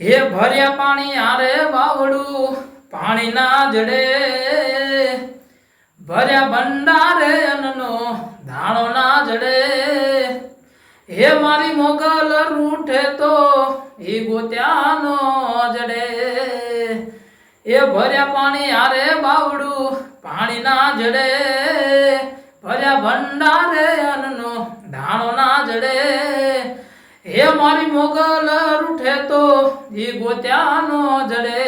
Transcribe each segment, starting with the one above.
હે ભર્યા પાણી આરે વાવડું પાણી ના જડે. ભર્યા ભંડારે અન્નનો ધાણો ના જડે. હે મારી મોગલ રૂઠે તો ઈ ગોત્યાનો જડે. એ ભર્યા પાણી આરે બાવડું પાણી ના જડે. ભર્યા ભંડારે અન્નનો ધાણો ના જડે. હે મારી મોગલ રૂઠે તો ઈ ગોત્યાનો જડે.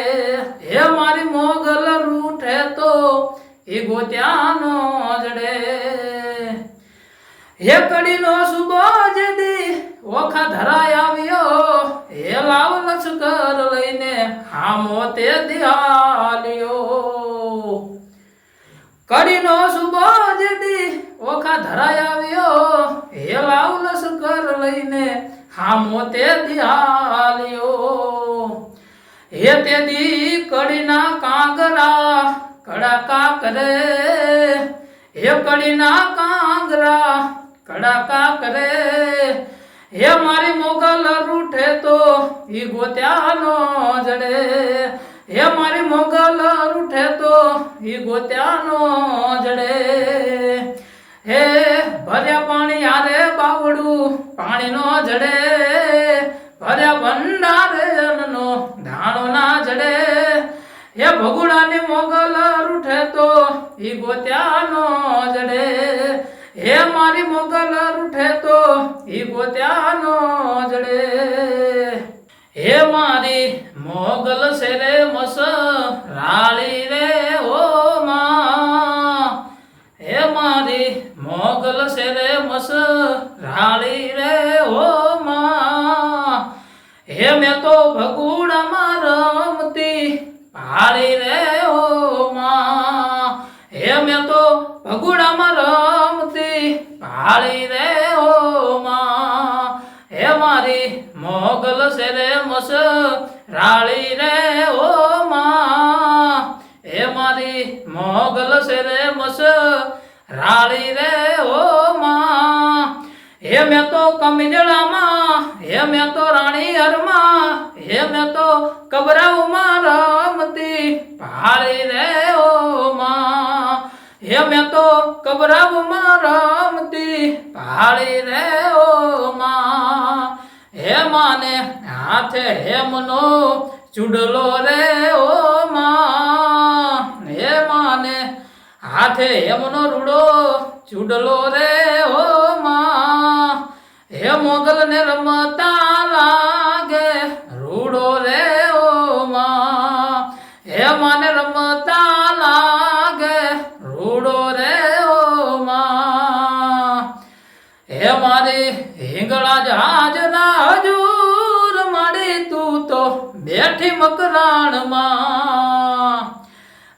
હે મારી મોગલ રૂઠે તો ઈ ગોત્યાનો જડે. હે કડીનો સુબો જેદી ઓખા ધરાય આવ્યો. હે લાવ લશ્કર લઈને હામો તે દિહાલ્યો. કડીનો સુબો જેદી ઓખા ધરાય આવ્યો. હે લાવ લશ્કર લઈને હામો તે ધ્યાલ્યો. હે તે દી કડીના કાંગરા, કડાકા કરે. હે કડીના કાંગરા, કડાકા કરે. હે મારી મોગલ રૂઠે તો ઈ ગોત્યાનો જડે. હે મારી મોગલ રૂઠે તો ઈ ગોત્યાનો જડે. હે ભર્યા પાણી આરે બાવડું પાણીનો જડે. હે ભગુડાની મોગલ રૂઠે તો ઈ ગોત્યાનો જડે. હે મારી મોગલ રૂઠે તો ઈ ગોત્યાનો જડે. હે મારી મોગલ છે રે મસ રાળી રે ઓ માં. હે મારી મોગલ છે રે મસ રાળી તો ભગુડામાં રમતી પાળી રે ઓ માં. હે મારી મોગલ છે રે મસ રાળી રે ઓ માં. હે મારી મોગલ છે રે મસ રાળી રે ઓ માં. હે મેં તો કમિજળામાં, હે મેં તો રાણી હરમાં, હે મેં તો કબરાઉમાં રમતી ભાળી રે ઓ માં. હે મેં તો કબરાઉમાં રમતી પાળી રે ઓ માં. હે માને હાથે હેમનો ચૂડલો રે ઓ માં. હે માને હાથે હેમનો રૂડો ચૂડલો રે ઓ માં. હે મોગલ ને રમતા લાગે રૂડો રે હે મારે હિંગળા જહાજ ના હજૂર મારી તું તો બેઠી મકરાણમાં.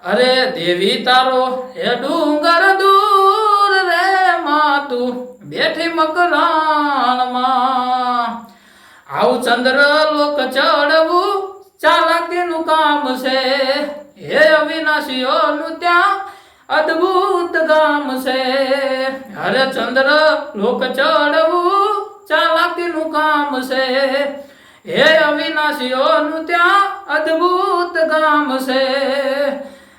અરે દેવી તારો હે ડુંગર દૂર રે માં તું બેઠી મકરાણમાં. આવું ચંદ્ર લોક ચડવું ચાલાકીનું કામ છે. હે અવિનાશીઓનું ત્યાં અદ્ભુત ગામ છે. હરે ચંદ્ર લોક ચડવું ચાલાકીનું કામ છે. હે અવિનાશીઓનું ત્યાં અદ્ભુત ગામ છે.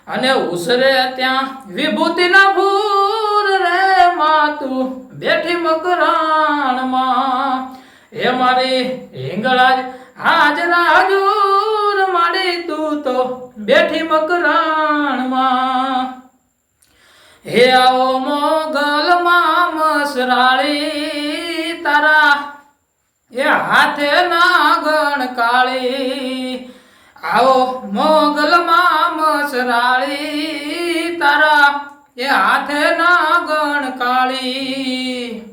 અને ઉસરે ત્યાં વિભૂતિના ભૂર રે માતું બેઠી મકરાણમાં. હે મારી હિંગળાજ હાજરા હજુર મારી તું તો બેઠી મકરાણમાં. હે આવો મોગલ માં મસરાળી તારા એ હાથે નાગણ કાળી. આવો મોગલ માં મસરાળી તારા એ હાથે નાગણ કાળી.